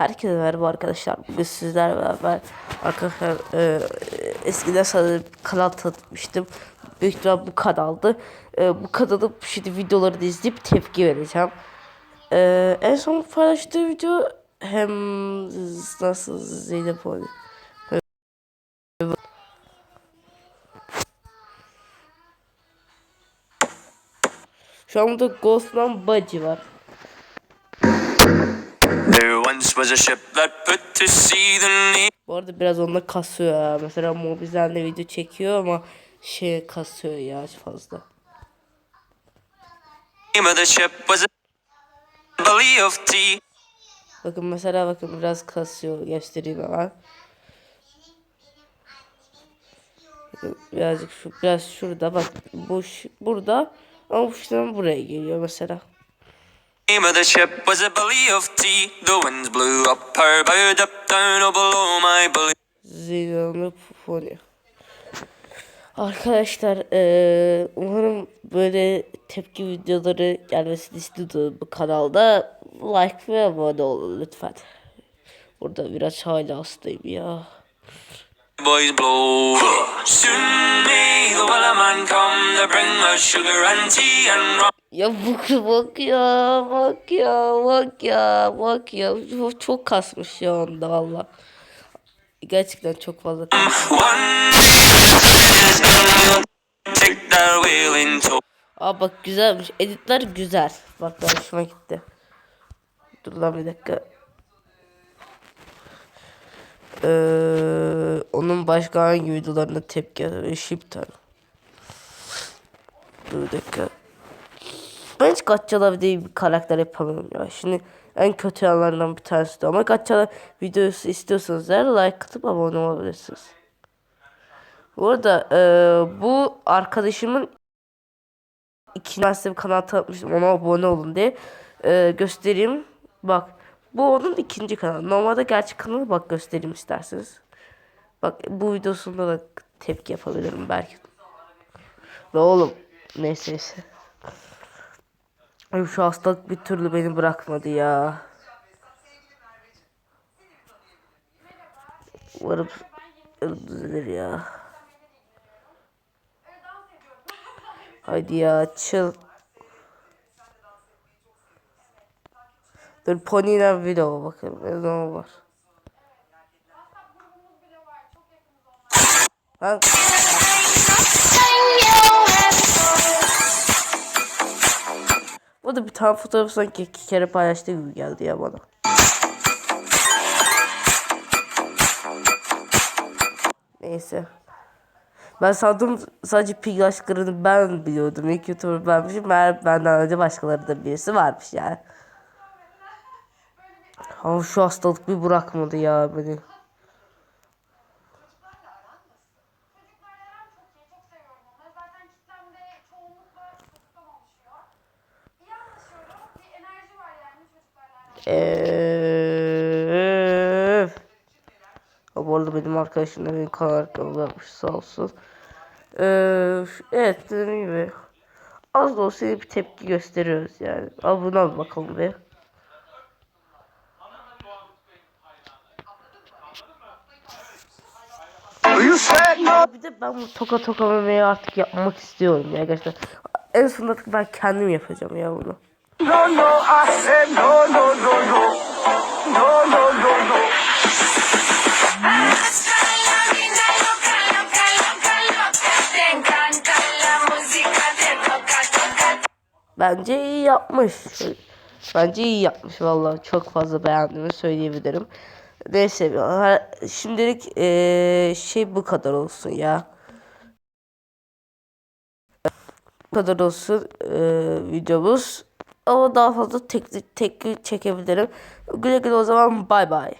Herkese merhaba arkadaşlar. Bugün sizlerle beraber arkadaşlar e, eskiden sana kanal tanıtmıştım. Büyük ihtimal bu kanaldı. E, bu kanalı şimdi videoları da izleyip tepki vereceğim. E, en son paylaştığı video hem nasıl Zeynep oynuyor. Şu an burada Ghostman Budgie var. Was a ship that put to sea the name Bu arada biraz onda kasıyor ya. Mesela Mobizen de video çekiyor ama şey kasıyor ya fazla. Bakın mesela bakın biraz kasıyor. Göstereyim hemen. Birazcık şu biraz şurada bak bu burada ama bu şuradan buraya geliyor mesela. Of the ship was a belly of tea. The winds blew up her bow, up down below my belly. Zeydanlı Pufoni. Arkadaşlar eee, umarım böyle tepki videoları gelmesini istiyordu bu kanalda. Like ve abone olun lütfen. Burada biraz hala hastayım ya. Boys blow. Soon may the wellerman come to bring us sugar and tea and rum. Ya bak bak ya bak ya bak ya bak ya çok, çok kasmış ya onda valla. Gerçekten çok fazla kasmış. Aa bak güzelmiş. Editler güzel. Bak ben hoşuma gitti. Dur lan bir dakika. Ee, onun başka hangi videolarına tepki? Shipton. Dur dakika. Ben hiç Gaccala diye bir karakter yapamıyorum ya. Şimdi en kötü yanlarından bir tanesi de. Ama Gaccala videosu istiyorsanız eğer like atıp abone olabilirsiniz. Bu arada ee, bu arkadaşımın ikinci ben size bir kanal tanıtmıştım ona abone olun diye Ee, göstereyim bak bu onun ikinci kanalı. Normalde gerçek kanalı bak göstereyim isterseniz. Bak bu videosunda da tepki yapabilirim belki. Ne oğlum neyse neyse. Ay, şu hastalık bir türlü beni bırakmadı ya. Umarım düzelir ya. Haydi ya çıl. Dur Pony'den video bakalım. Ne zaman var. Lan. Bu da bir tane fotoğraf sanki iki kere paylaştığı gibi geldi ya bana. Neyse. Ben sandım sadece pig aşklarını ben biliyordum. İlk YouTuber benmişim. Meğer benden önce başkaları da birisi varmış yani. Ama şu hastalık bir bırakmadı ya beni. Eee. Bu arada benim arkadaşım da benim kanal yapmış sağ olsun. Eee, evet dediğim gibi. Az da olsa bir tepki gösteriyoruz yani. Abone ol bakalım bir. Bir de ben bu toka toka memeyi artık yapmak istiyorum ya gerçekten. En sonunda artık ben kendim yapacağım ya bunu. No, no, I said no, no, no, no. No, no, no, no. Bence iyi yapmış. Bence iyi yapmış vallahi çok fazla beğendiğimi söyleyebilirim. Neyse şimdilik eee, şey bu kadar olsun ya. Bu kadar olsun eee, videomuz. Ama daha fazla tek tek çekebilirim. Güle güle o zaman bay bay.